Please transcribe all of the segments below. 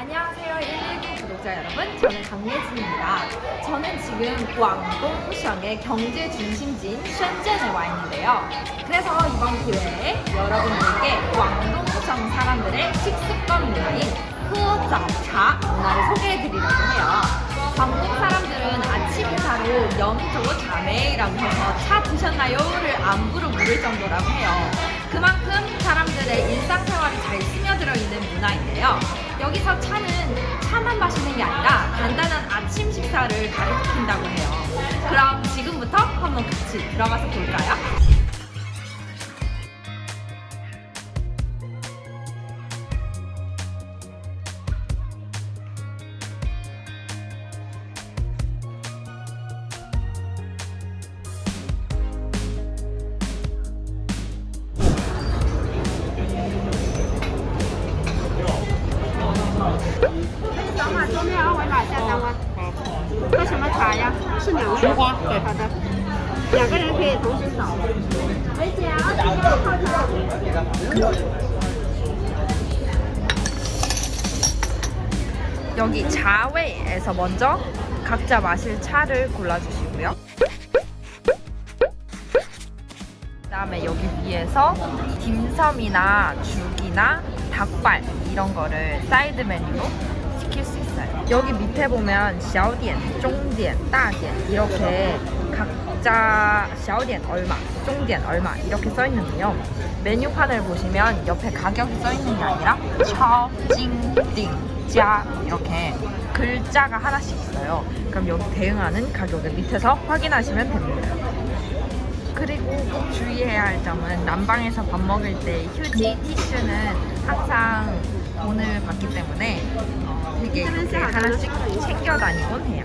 안녕하세요 119 구독자 여러분. 저는 강예진입니다. 저는 지금 광동성의 경제 중심지인 쉔젠에 와 있는데요. 그래서 이번 기회에 여러분들께 광동성 사람들의 식습관 문화인 흐자차 문화를 소개해 드리려고 해요. 광동 사람들은 아침 인사로 영조 자매라고 해서 차 드셨나요?를 안부로 물을 정도라고 해요. 그만큼 사람들의 일상생활에 잘 스며들어 있는 문화인데요. 여기서 차는 차만 마시는 게 아니라 간단한 아침 식사를 가리킨다고 해요. 그럼 지금부터 한번 같이 들어가서 볼까요? 喝什么茶呀？是两个。菊花对好的。两个人可以同时扫。维姐啊，泡茶。 여기 자웨에서 먼저 각자 마실 차를 골라주시고요. 그다음에 여기 위에서 딤섬이나 죽이나 닭발 이런 거를 사이드 메뉴로 시킬 수 있어요. 여기 밑에 보면 小点, 中点, 大点 이렇게 각자 小点 얼마, 中点 얼마 이렇게 써 있는데요. 메뉴판을 보시면 옆에 가격이 써 있는 게 아니라 超, 찡, 띵, 자 이렇게 글자가 하나씩 있어요. 그럼 여기 대응하는 가격을 밑에서 확인하시면 됩니다. 그리고 꼭 주의해야 할 점은 난방에서 밥 먹을 때 휴지, 티슈는 항상 돈을 받기 때문에 어, 되게 하나씩 챙겨 다니곤 해요.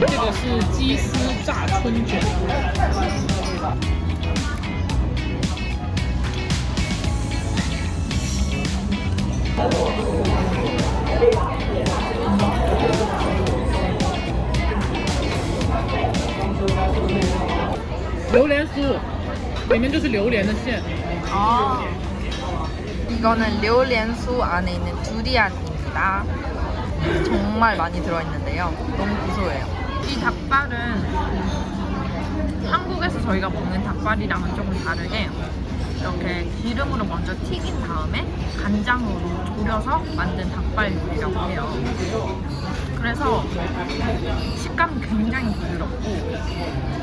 这个是鸡丝炸春卷，榴莲酥，里面就是榴莲的馅。 아, 이거는 료렌수 안에 있는 두리안입니다. 정말 많이 들어있는데요. 너무 고소해요. 이 닭발은 한국에서 저희가 먹는 닭발이랑은 조금 다르게 이렇게 기름으로 먼저 튀긴 다음에 간장으로 졸여서 만든 닭발 요리라고 해요. 그래서 식감이 굉장히 부드럽고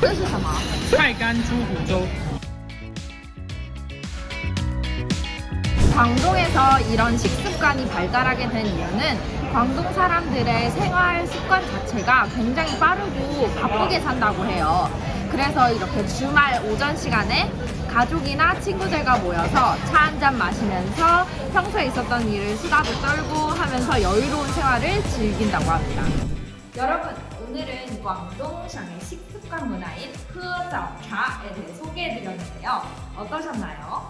这是什么？菜干猪骨粥， 광동에서 이런 식습관이 발달하게 된 이유는 광동 사람들의 생활 습관 자체가 굉장히 빠르고 바쁘게 산다고 해요. 그래서 이렇게 주말 오전 시간에 가족이나 친구들과 모여서 차 한 잔 마시면서 평소에 있었던 일을 수다도 떨고 하면서 여유로운 생활을 즐긴다고 합니다. 여러분, 오늘은 광동샹의 식습관 문화인 흐자차에 대해 소개해드렸는데요. 어떠셨나요?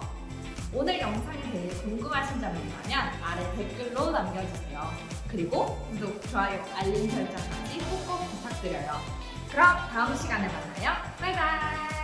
오늘 영상에 대해 궁금하신 점이 있다면 아래 댓글로 남겨주세요. 그리고 구독, 좋아요, 알림 설정까지 꼭꼭 부탁드려요. 그럼 다음 시간에 만나요. 바이바이!